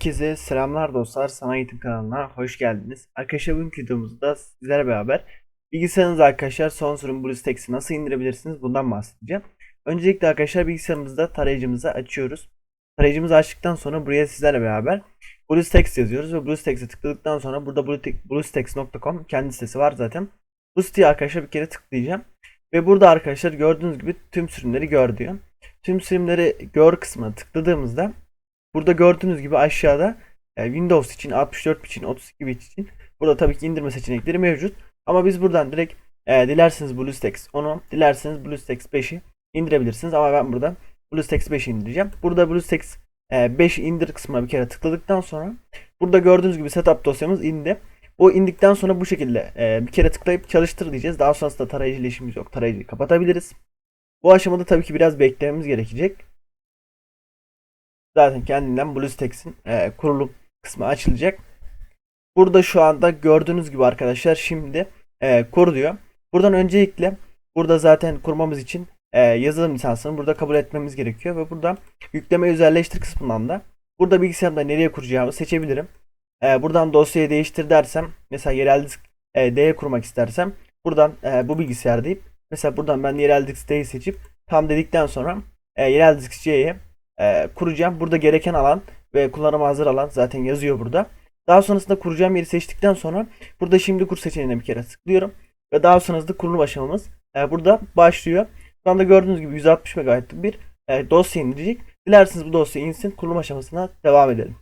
Herkese selamlar dostlar. Sana Eğitim kanalına hoş geldiniz. Arkadaşlar bugünkü videomuzda sizlerle beraber bilgisayarınızda arkadaşlar son sürüm BlueStacks'i nasıl indirebilirsiniz bundan bahsedeceğim. Öncelikle arkadaşlar bilgisayarımızda tarayıcımızı açıyoruz. Tarayıcımızı açtıktan sonra buraya sizlerle beraber BlueStacks yazıyoruz ve BlueStacks'e tıkladıktan sonra burada Blue- BlueStacks.com kendi sitesi var zaten. Bu siteye arkadaşlar bir kere tıklayacağım. Ve burada arkadaşlar gördüğünüz gibi tüm sürümleri gör diyor. Tüm sürümleri gör kısmına tıkladığımızda Burada gördüğünüz gibi aşağıda e, Windows için, 64 için, 32 bit için burada tabii ki indirme seçenekleri mevcut. Ama biz buradan direkt e, dilerseniz BlueStacks 10'u, dilerseniz BlueStacks 5'i indirebilirsiniz. Ama ben burada BlueStacks 5'i indireceğim. Burada BlueStacks e, 5 indir kısmına bir kere tıkladıktan sonra burada gördüğünüz gibi setup dosyamız indi. Bu indikten sonra bu şekilde e, bir kere tıklayıp çalıştır diyeceğiz. Daha sonrasında tarayıcı ile işimiz yok. Tarayıcıyı kapatabiliriz. Bu aşamada tabii ki biraz beklememiz gerekecek. Zaten kendinden BlueStacks'in e, kurulum kısmı açılacak. Burada şu anda gördüğünüz gibi arkadaşlar şimdi e, kur diyor. Buradan öncelikle burada zaten kurmamız için e, yazılım lisansını burada kabul etmemiz gerekiyor ve burada yükleme özelleştir kısmından da burada bilgisayarımda nereye kuracağımı seçebilirim. E, buradan dosyayı değiştir dersem mesela yerel disk e, D'ye kurmak istersem buradan e, bu bilgisayar deyip mesela buradan ben yerel disk D'yi seçip tam dedikten sonra e, yerel disk C'ye e, kuracağım. Burada gereken alan ve kullanıma hazır alan zaten yazıyor burada. Daha sonrasında kuracağım yeri seçtikten sonra burada şimdi kur seçeneğine bir kere tıklıyorum. Ve daha sonrasında kurulum aşamamız e, burada başlıyor. Şu anda gördüğünüz gibi 160 MB'lık bir e, dosya indirecek. Dilerseniz bu dosya insin kurulum aşamasına devam edelim.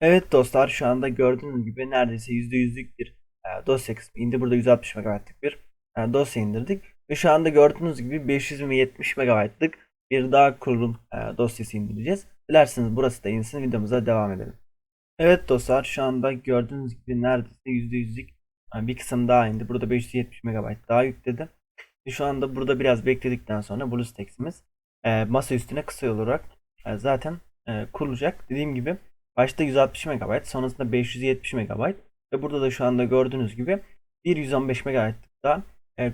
Evet dostlar şu anda gördüğünüz gibi neredeyse %100'lük bir e, dosya kısmı indi. Burada 160 MB'lık bir e, dosya indirdik. Ve şu anda gördüğünüz gibi 570 MB'lık bir daha kurulum e, dosyası indireceğiz. Dilerseniz burası da insin videomuza devam edelim. Evet dostlar şu anda gördüğünüz gibi neredeyse %100'lük e, bir kısım daha indi. Burada 570 MB daha yükledi. Şu anda burada biraz bekledikten sonra BlueStacks'imiz e, masa üstüne kısa olarak zaten kurulacak. Dediğim gibi başta 160 MB sonrasında 570 MB ve burada da şu anda gördüğünüz gibi bir 115 MB daha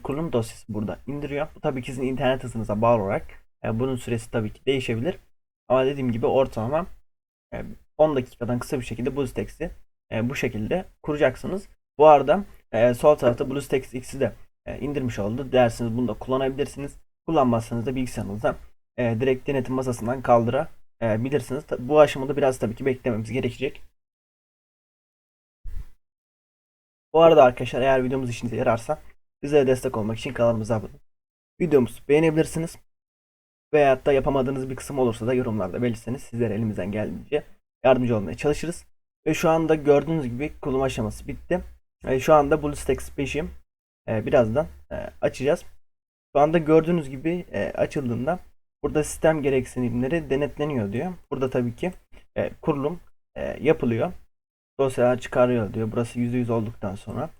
kurulum dosyası burada indiriyor. Bu tabii ki sizin internet hızınıza bağlı olarak bunun süresi tabii ki değişebilir. Ama dediğim gibi ortalama e, 10 dakikadan kısa bir şekilde BlueStacks'i e, bu şekilde kuracaksınız. Bu arada e, sol tarafta BlueStacks X'i de e, indirmiş oldu. Dersiniz bunu da kullanabilirsiniz. Kullanmazsanız da bilgisayarınızda e, direkt denetim masasından kaldırabilirsiniz. E, bu aşamada biraz tabii ki beklememiz gerekecek. Bu arada arkadaşlar eğer videomuz işinize yararsa bize destek olmak için kanalımıza abone olun. Videomuzu beğenebilirsiniz. Veyahut da yapamadığınız bir kısım olursa da yorumlarda belirtseniz sizlere elimizden geldiğince yardımcı olmaya çalışırız. Ve şu anda gördüğünüz gibi kurulum aşaması bitti. E, şu anda BlueStacks 5'i e, birazdan e, açacağız. Şu anda gördüğünüz gibi e, açıldığında burada sistem gereksinimleri denetleniyor diyor. Burada tabii ki kurulum yapılıyor. Dosyalar çıkarıyor diyor. Burası %100 olduktan sonra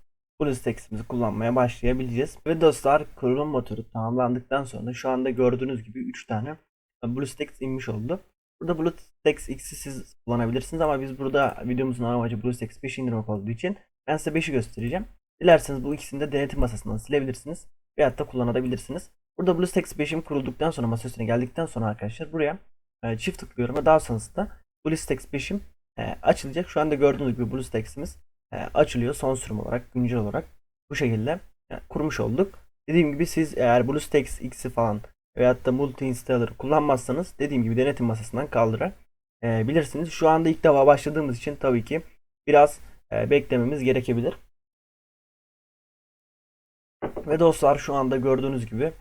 BlueStacks'imizi kullanmaya başlayabileceğiz. Ve dostlar kurulum motoru tamamlandıktan sonra şu anda gördüğünüz gibi 3 tane BlueStacks inmiş oldu. Burada BlueStacks X'i siz kullanabilirsiniz ama biz burada videomuzun amacı BlueStacks 5 indirmek olduğu için ben size 5'i göstereceğim. Dilerseniz bu ikisini de denetim masasından silebilirsiniz veyahut da kullanabilirsiniz. Burada BlueStacks 5'im kurulduktan sonra masa üstüne geldikten sonra arkadaşlar buraya e, çift tıklıyorum ve daha sonrasında BlueStacks 5'im e, açılacak. Şu anda gördüğünüz gibi BlueStacks'imiz açılıyor son sürüm olarak, güncel olarak bu şekilde e, kurmuş olduk. Dediğim gibi siz eğer BlueStacks X'i falan veyahut da multi installer kullanmazsanız dediğim gibi denetim masasından kaldırabilirsiniz. Şu anda ilk defa başladığımız için tabii ki biraz e, beklememiz gerekebilir. Ve dostlar şu anda gördüğünüz gibi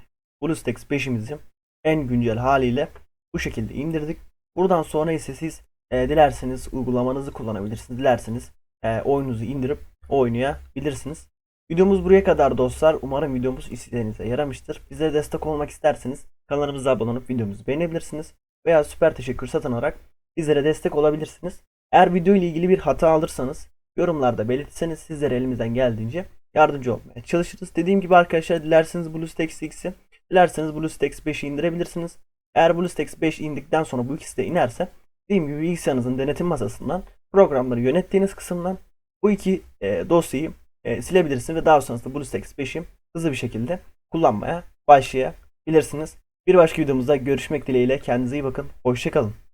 BlueStacks 5'imizi en güncel haliyle bu şekilde indirdik. Buradan sonra ise siz e, dilerseniz uygulamanızı kullanabilirsiniz. Dilerseniz e, oyununuzu indirip oynayabilirsiniz. Videomuz buraya kadar dostlar. Umarım videomuz istediğinize yaramıştır. Bize destek olmak isterseniz kanalımıza abone olup videomuzu beğenebilirsiniz. Veya süper teşekkür satın alarak bizlere destek olabilirsiniz. Eğer video ile ilgili bir hata alırsanız yorumlarda belirtseniz sizlere elimizden geldiğince yardımcı olmaya çalışırız. Dediğim gibi arkadaşlar dilerseniz BlueStacks X'i dilerseniz BlueStacks 5'i indirebilirsiniz. Eğer BlueStacks 5 indikten sonra bu ikisi de inerse dediğim gibi bilgisayarınızın denetim masasından programları yönettiğiniz kısımdan bu iki e, dosyayı e, silebilirsiniz ve daha sonrasında BlueStacks 5'i hızlı bir şekilde kullanmaya başlayabilirsiniz. Bir başka videomuzda görüşmek dileğiyle kendinize iyi bakın. Hoşçakalın.